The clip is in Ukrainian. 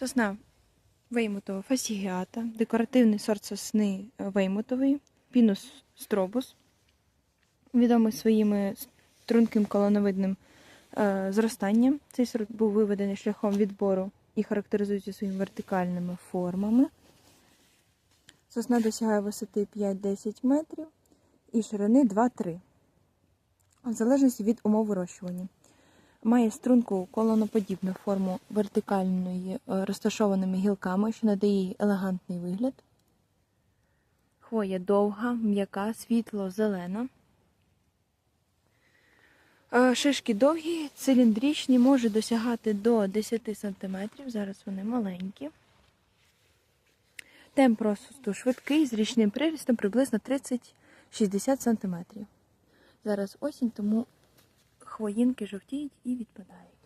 Сосна веймутова фасігіата, декоративний сорт сосни е, веймутовий, пінус стробус, відомий своїми струнким колоновидним е, зростанням. Цей сорт був виведений шляхом відбору і характеризується своїми вертикальними формами. Сосна досягає висоти 5-10 метрів і ширини 2-3, в залежності від умов вирощування. Має струнку колоноподібну форму вертикальної е, розташованими гілками, що надає їй елегантний вигляд. Хвоя довга, м'яка, світло-зелена. Е, Шишки довгі, циліндричні, можуть досягати до 10 см. Зараз вони маленькі. Темп росту швидкий, з річним прирістом приблизно 30-60 см. Зараз осінь, тому хвоїнки жовтіють і відпадають.